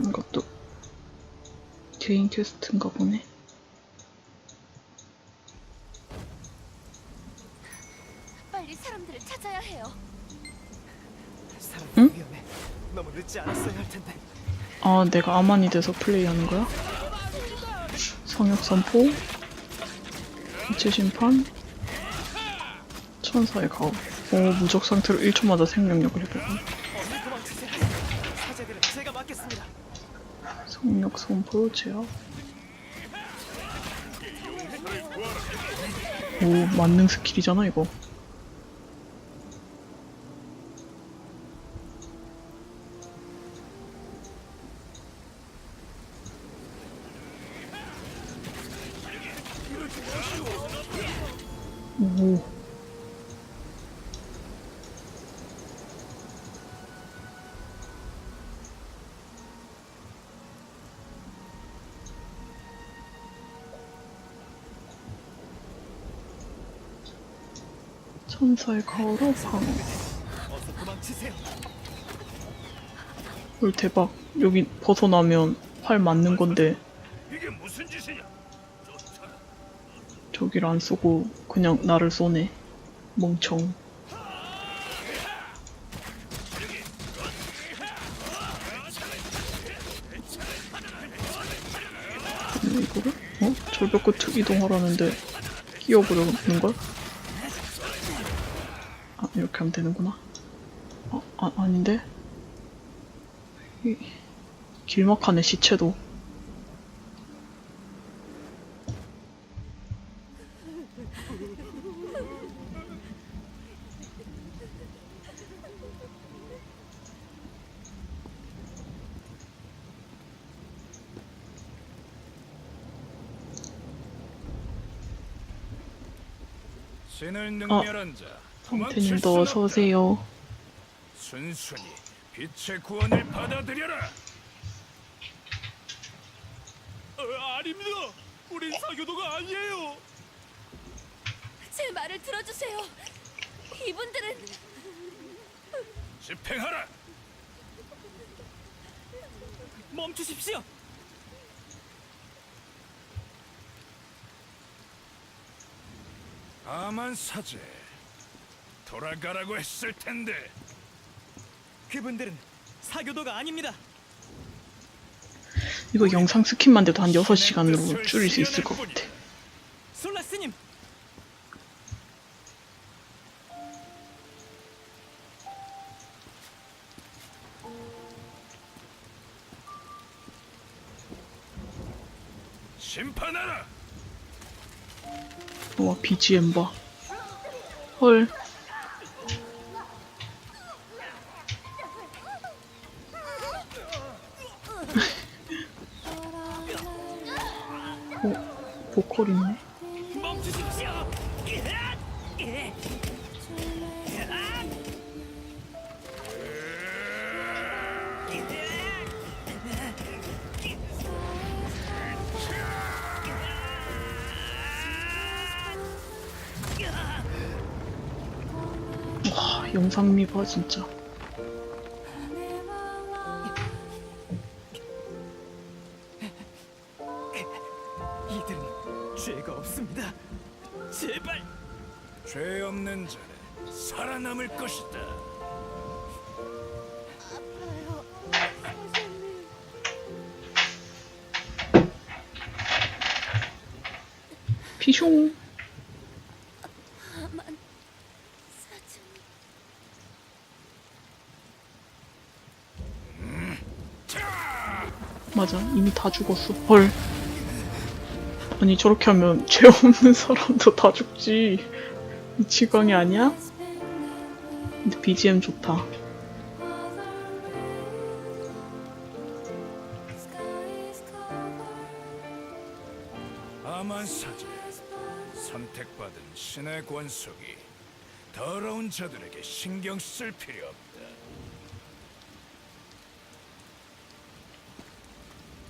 이것도 개인 퀘스트인가 보네. 빨리 사람들을 찾아야 해요. 응? 위험해. 너무 늦지 않았어야 할 텐데. 아, 내가 아만이 돼서 플레이하는 거야? 성역 선포, 이체 심판, 천사의 가오. 오, 무적 상태로 1초마다 생명력을 회복한. 어 선포 제압. 오, 만능 스킬이잖아, 이거. 오. 천사의 가오로 방어. 헐 대박 여기 벗어나면 활 맞는 건데. 저기를 안 쏘고 그냥 나를 쏘네 멍청 이거를? 어? 절벽 끝 이동하라는데 끼워보려는 걸? 아 이렇게 하면 되는구나 아, 아 아닌데? 이, 길막하네 시체도 신을 능멸한 자. 성태님도 어서. 오세요 순순히 빛의 구원을 받아들여라. 어, 아닙니다. 우린 사교도가 아니에요. 제 말을 들어주세요. 이분들은 집행하라. 멈추십시오. 아만 사제. 돌아가라고 했을 텐데. 그분들은 사교도가 아닙니다. 이거 영상 스킨만 돼도 한 6시간으로 줄일 수 있을 것 같아 솔라스님, 심판하라. 와 BGM 봐 헐. 보컬 있네. 멈추십시오. 와, 영상미 봐, 진짜. 피숑. 맞아, 이미 다 죽었어. 헐. 아니, 저렇게 하면 죄 없는 사람도 다 죽지. 이 지광이 아니야? 근데 BGM 좋다. 신의 권속이 더러운 자들에게 신경 쓸 필요 없다.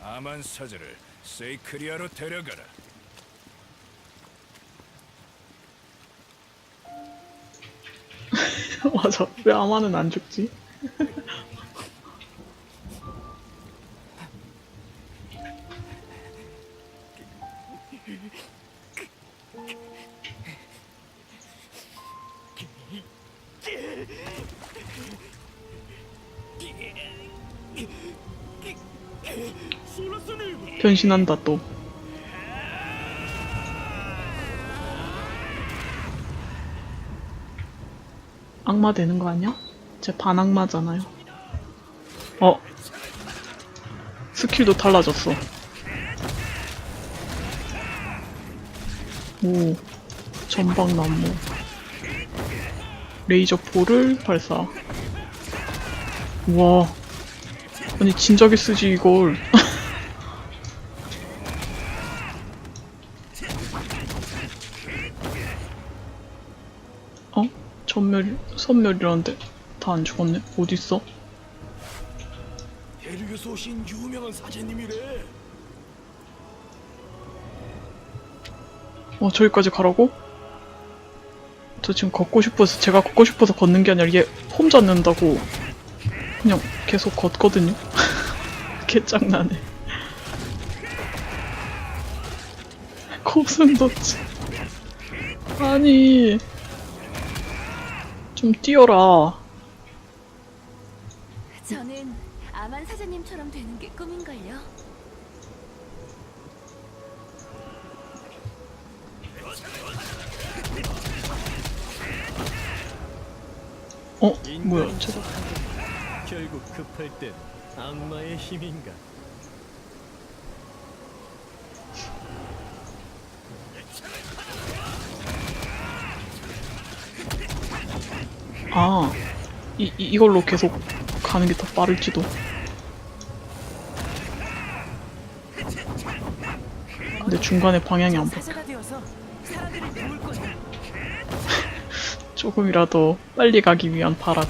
아만 사제를 세이크리아로 데려가라. 맞아. 왜 아만은 안 죽지? 변신한다 또. 악마 되는 거 아니야? 제 반악마잖아요. 어. 스킬도 달라졌어. 오. 전방나무. 레이저 포를 발사. 우와. 아니, 진작에 쓰지, 이걸. 어? 전멸, 선멸이라는데 다 안 죽었네? 어딨어? 대륙에서 오신 유명한 사제님이래. 어, 저기까지 가라고? 저 지금 걷고 싶어서, 제가 걷고 싶어서 걷는 게 아니라 얘 폼 잡는다고 그냥 계속 걷거든요? 개짱나네. 고슴도치. 아니. 좀 뛰어라. 저는 아만 사장님처럼 되는 게 꿈인걸요. 어? 뭐야, 저거. 결국 급할 땐 악마의 힘인가? 아, 이, 이, 이걸로 계속 가는 게 더 빠를지도. 근데 중간에 방향이 안 바뀌어. 조금이라도 빨리 가기 위한 발악.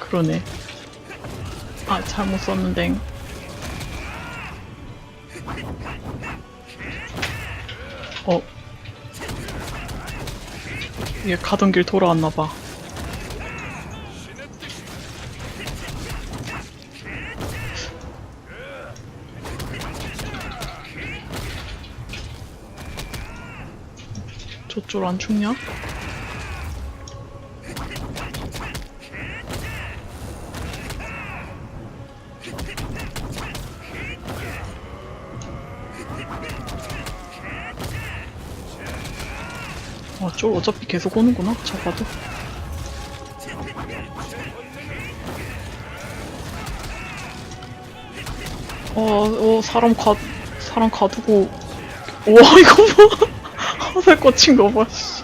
그러네. 아, 잘못 썼는데. 어. 얘 가던 길 돌아왔나봐. 저쪽 안 죽냐? 아, 쫄 어차피 계속 오는구나. 잡아도. 어, 어, 사람 가, 사람 가두고. 와, 이거 뭐. 화살 꽂힌 거 봐, 씨.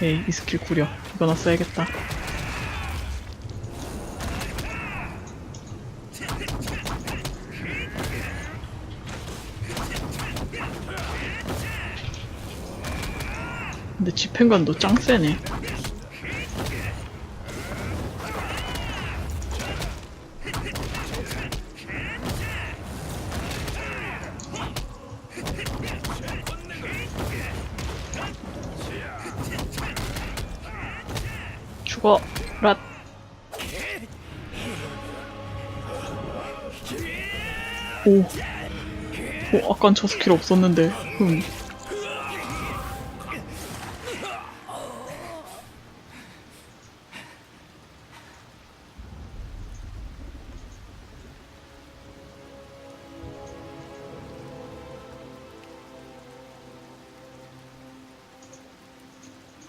에이, 이 스킬 구려. 이거나 써야겠다. 근데 집행관도 짱 세네. 죽어, 랏. 오. 오, 아깐 저 스킬 없었는데. 흠.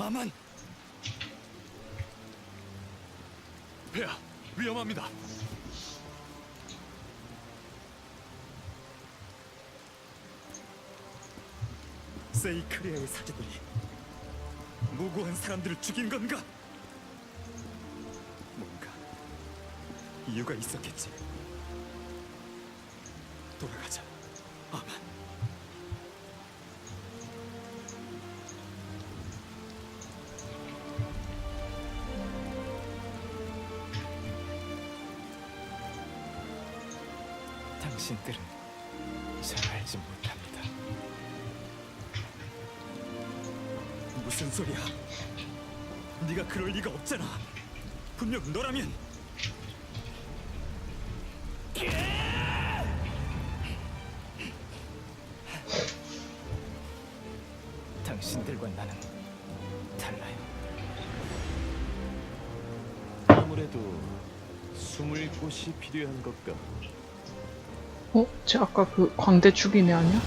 아만. 배야, 위험합니다. 세이크리아의 사제들이 무고한 사람들을 죽인 건가? 뭔가 이유가 있었겠지. 돌아가자, 아만. 당신들은 잘 알지 못합니다. 무슨 소리야? 네가 그럴 리가 없잖아. 분명 너라면 당신들과 나는 달라요. 아무래도 숨을 곳이 필요한 것 같. 어? 쟤 아까 그 광대 죽인 애 아니야?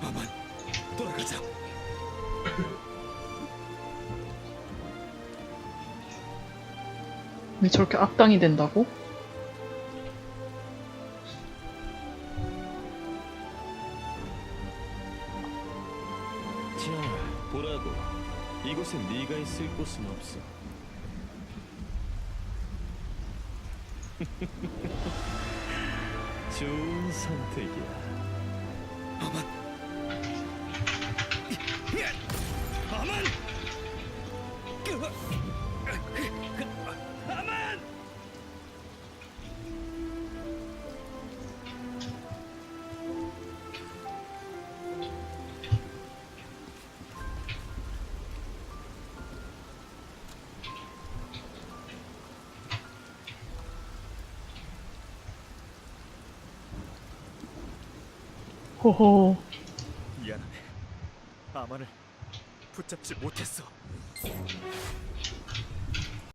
아만 돌아가자. 왜 저렇게 악당이 된다고? 자, 보라고. 이곳에 네가 있을 곳은 없어. 좋은 선택이야. 아만. 아만. 호호. 미안하네. 아만을 붙잡지 못했어.